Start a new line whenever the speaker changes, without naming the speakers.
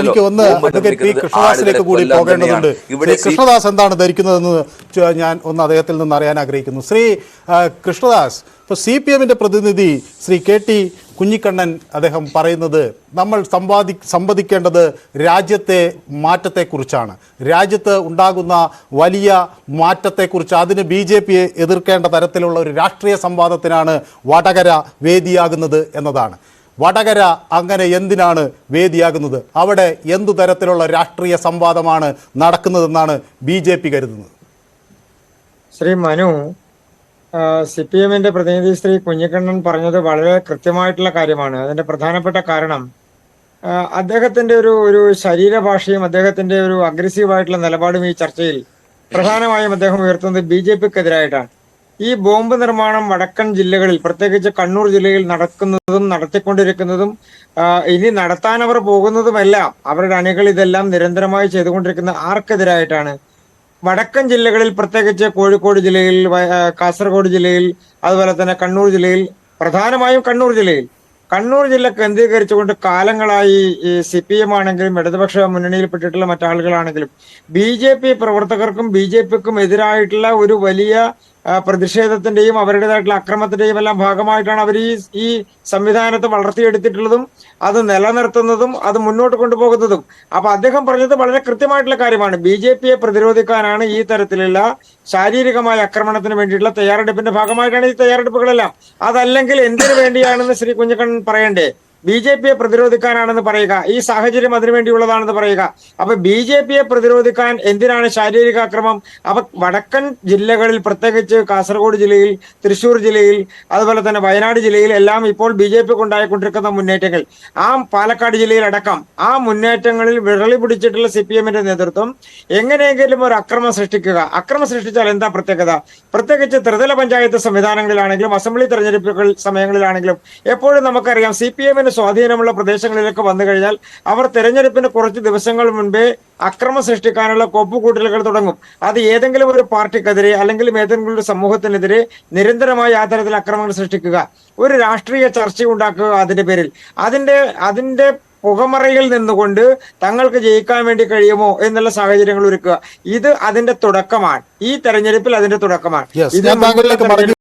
എനിക്ക് ഒന്ന് advocate P കൃഷ്ണദാസിലേക്ക് കൂടി പോകേണ്ടതുണ്ട്. ശ്രീ കൃഷ്ണദാസ് എന്താണ് ധരിക്കുന്നതെന്ന് ഞാൻ ഒന്ന് അദ്ദേഹത്തിൽ നിന്ന് അറിയാൻ ആഗ്രഹിക്കുന്നു. ശ്രീ കൃഷ്ണദാസ് ഇപ്പോൾ സി പി എമ്മിന്റെ പ്രതിനിധി ശ്രീ കെ ടി കുഞ്ഞിക്കണ്ണൻ അദ്ദേഹം പറയുന്നത് നമ്മൾ സമ്പാദി സംവദിക്കേണ്ടത് രാജ്യത്തെ മാറ്റത്തെക്കുറിച്ചാണ്. രാജ്യത്ത് ഉണ്ടാകുന്ന വലിയ മാറ്റത്തെക്കുറിച്ച് അതിന് ബി ജെ പിയെ എതിർക്കേണ്ട തരത്തിലുള്ള ഒരു രാഷ്ട്രീയ സംവാദത്തിനാണ് വടകര വേദിയാകുന്നത് എന്നതാണ്. വടകര അങ്ങനെ എന്തിനാണ് വേദിയാകുന്നത്? അവിടെ എന്തു തരത്തിലുള്ള രാഷ്ട്രീയ സംവാദമാണ് നടക്കുന്നതെന്നാണ് ബി ജെ പി കരുതുന്നത്?
ശ്രീ മനു സി പി എമ്മിന്റെ പ്രതിനിധി ശ്രീ കുഞ്ഞിക്കണ്ണൻ പറഞ്ഞത് വളരെ കൃത്യമായിട്ടുള്ള കാര്യമാണ്. അതിന്റെ പ്രധാനപ്പെട്ട കാരണം അദ്ദേഹത്തിന്റെ ഒരു ഒരു ശരീരഭാഷയും അദ്ദേഹത്തിന്റെ ഒരു അഗ്രസീവായിട്ടുള്ള നിലപാടും ഈ ചർച്ചയിൽ പ്രധാനമായും അദ്ദേഹം ഉയർത്തുന്നത് ബി ജെ പിക്കെതിരായിട്ടാണ്. ഈ ബോംബ് നിർമ്മാണം വടക്കൻ ജില്ലകളിൽ പ്രത്യേകിച്ച് കണ്ണൂർ ജില്ലയിൽ നടക്കുന്നതും നടത്തിക്കൊണ്ടിരിക്കുന്നതും ഇനി നടത്താൻ അവർ പോകുന്നതുമെല്ലാം അവരുടെ അണികൾ ഇതെല്ലാം നിരന്തരമായി ചെയ്തുകൊണ്ടിരിക്കുന്ന ആർക്കെതിരായിട്ടാണ്. വടക്കൻ ജില്ലകളിൽ പ്രത്യേകിച്ച് കോഴിക്കോട് ജില്ലയിൽ കാസർഗോഡ് ജില്ലയിൽ അതുപോലെ തന്നെ കണ്ണൂർ ജില്ലയിൽ പ്രധാനമായും കണ്ണൂർ ജില്ലയിൽ. കണ്ണൂർ ജില്ല കേന്ദ്രീകരിച്ചുകൊണ്ട് കാലങ്ങളായി ഈ സി പി എം ആണെങ്കിലും ഇടതുപക്ഷ മുന്നണിയിൽപ്പെട്ടിട്ടുള്ള മറ്റാളുകളാണെങ്കിലും ബി ജെ പി പ്രവർത്തകർക്കും ബി ജെ പിക്കും എതിരായിട്ടുള്ള ഒരു വലിയ പ്രതിഷേധത്തിന്റെയും അവരുടേതായിട്ടുള്ള അക്രമത്തിന്റെയും എല്ലാം ഭാഗമായിട്ടാണ് അവർ ഈ ഈ സംവിധാനത്തെ വളർത്തിയെടുത്തിട്ടുള്ളതും അത് നിലനിർത്തുന്നതും അത് മുന്നോട്ട് കൊണ്ടുപോകുന്നതും. അപ്പൊ അദ്ദേഹം പറഞ്ഞത് വളരെ കൃത്യമായിട്ടുള്ള കാര്യമാണ്. ബി ജെ പിയെ പ്രതിരോധിക്കാനാണ് ഈ തരത്തിലുള്ള ശാരീരികമായ ആക്രമണത്തിന് വേണ്ടിയിട്ടുള്ള തയ്യാറെടുപ്പിന്റെ ഭാഗമായിട്ടാണ് ഈ തയ്യാറെടുപ്പുകളെല്ലാം. അതല്ലെങ്കിൽ എന്തിനു വേണ്ടിയാണെന്ന് ശ്രീ കുഞ്ഞക്കണ്ണൻ പറയണ്ടേ? ബി ജെ പിയെ പ്രതിരോധിക്കാനാണെന്ന് പറയുക. ഈ സാഹചര്യം അതിനുവേണ്ടിയുള്ളതാണെന്ന് പറയുക. അപ്പൊ ബി ജെ പിയെ പ്രതിരോധിക്കാൻ എന്തിനാണ് ശാരീരിക അക്രമം? അപ്പൊ വടക്കൻ ജില്ലകളിൽ പ്രത്യേകിച്ച് കാസർഗോഡ് ജില്ലയിൽ തൃശൂർ ജില്ലയിൽ അതുപോലെ തന്നെ വയനാട് ജില്ലയിൽ എല്ലാം ഇപ്പോൾ ബി ജെ പിക്ക് ഉണ്ടായിക്കൊണ്ടിരിക്കുന്ന മുന്നേറ്റങ്ങൾ. ആ പാലക്കാട് ജില്ലയിൽ അടക്കം ആ മുന്നേറ്റങ്ങളിൽ വിരളി പിടിച്ചിട്ടുള്ള സി പി എമ്മിന്റെ നേതൃത്വം എങ്ങനെയെങ്കിലും ഒരു അക്രമം സൃഷ്ടിക്കുക. അക്രമം സൃഷ്ടിച്ചാൽ എന്താ പ്രത്യേകത? പ്രത്യേകിച്ച് ത്രിതല പഞ്ചായത്ത് സംവിധാനങ്ങളിലാണെങ്കിലും അസംബ്ലി തെരഞ്ഞെടുപ്പുകൾ സമയങ്ങളിലാണെങ്കിലും എപ്പോഴും നമുക്കറിയാം സി പി എമ്മിന് സ്വാധീനമുള്ള പ്രദേശങ്ങളിലേക്ക് വന്നു കഴിഞ്ഞാൽ അവർ തെരഞ്ഞെടുപ്പിന് കുറച്ച് ദിവസങ്ങൾ മുൻപേ അക്രമം സൃഷ്ടിക്കാനുള്ള കോപ്പുകൂട്ടലുകൾ തുടങ്ങും. അത് ഏതെങ്കിലും ഒരു പാർട്ടിക്കെതിരെ അല്ലെങ്കിൽ ഏതെങ്കിലും ഒരു സമൂഹത്തിനെതിരെ നിരന്തരമായി ആ തരത്തിൽ അക്രമങ്ങൾ സൃഷ്ടിക്കുക. ഒരു രാഷ്ട്രീയ ചർച്ച ഉണ്ടാക്കുക അതിന്റെ പേരിൽ. അതിന്റെ അതിന്റെ പുകമറയിൽ നിന്നുകൊണ്ട് തങ്ങൾക്ക് ജയിക്കാൻ വേണ്ടി കഴിയുമോ എന്നുള്ള സാഹചര്യങ്ങൾ ഒരുക്കുക. ഇത് അതിന്റെ തുടക്കമാണ്. ഈ തെരഞ്ഞെടുപ്പിൽ അതിന്റെ തുടക്കമാണ്. ഇത്